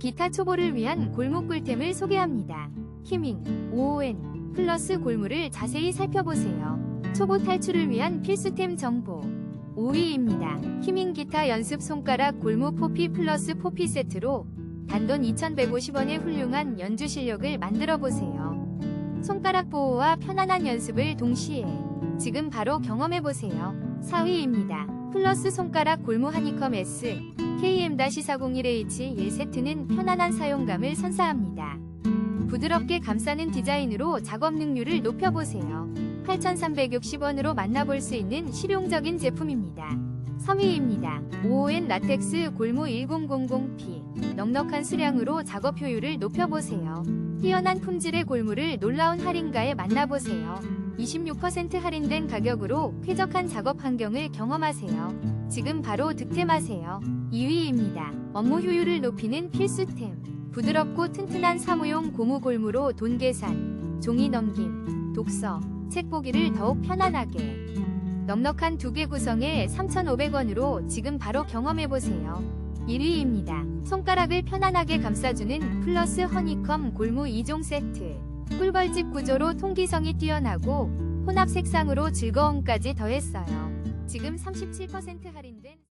기타 초보를 위한 골목 꿀템을 소개합니다. 키밍, OON, 플러스 골무를 자세히 살펴보세요. 초보 탈출을 위한 필수템 정보 5위입니다. 키밍 기타 연습 손가락 골무 포피 플러스 포피 세트로 단돈 2,150원의 훌륭한 연주 실력을 만들어 보세요. 손가락 보호와 편안한 연습을 동시에 지금 바로 경험해 보세요. 4위입니다. 플러스 손가락 골무 하니컴 S KM-401H 1 세트는 편안한 사용감을 선사합니다. 부드럽게 감싸는 디자인으로 작업 능률을 높여보세요. 8,360원으로 만나볼 수 있는 실용적인 제품입니다. 3위입니다. OON 라텍스 골무 1000P 넉넉한 수량으로 작업 효율을 높여보세요. 뛰어난 품질의 골무를 놀라운 할인가에 만나보세요. 26% 할인된 가격으로 쾌적한 작업 환경을 경험하세요. 지금 바로 득템하세요. 2위입니다. 업무 효율을 높이는 필수템. 부드럽고 튼튼한 사무용 고무 골무로 돈 계산, 종이 넘김, 독서, 책 보기를 더욱 편안하게. 넉넉한 두 개 구성에 3,500원으로 지금 바로 경험해보세요. 1위입니다. 손가락을 편안하게 감싸주는 플러스 허니컴 골무 2종 세트. 꿀벌집 구조로 통기성이 뛰어나고 혼합 색상으로 즐거움까지 더했어요. 지금 37% 할인된